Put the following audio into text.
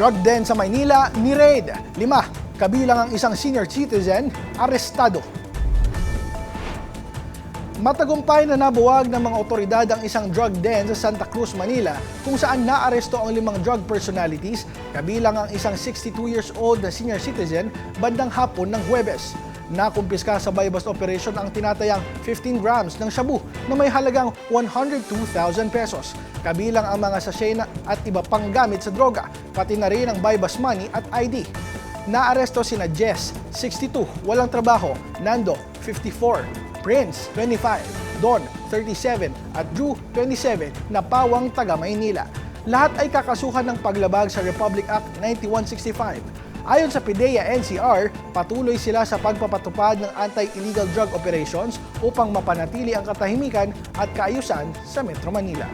Drug den sa Maynila, ni-raid. Lima, kabilang ang isang senior citizen, arestado. Matagumpay na nabuwag ng mga otoridad ang isang drug den sa Santa Cruz, Manila kung saan naaresto ang limang drug personalities kabilang ang isang 62 years old na senior citizen bandang hapon ng Huwebes. Nakumpiska sa buy-bust operation ang tinatayang 15 grams ng shabu na may halagang 102,000 pesos. Kabilang ang mga sachet na- at iba pang gamit sa droga, pati na rin ang buy-bust money at ID. Naaresto sina Jess, 62, walang trabaho, Nando, 54, Prince, 25, Don, 37, at Drew, 27, na pawang taga Maynila. Lahat ay kakasuhan ng paglabag sa Republic Act 9165. Ayon sa PIDEA NCR, patuloy sila sa pagpapatupad ng anti-illegal drug operations upang mapanatili ang katahimikan at kaayusan sa Metro Manila.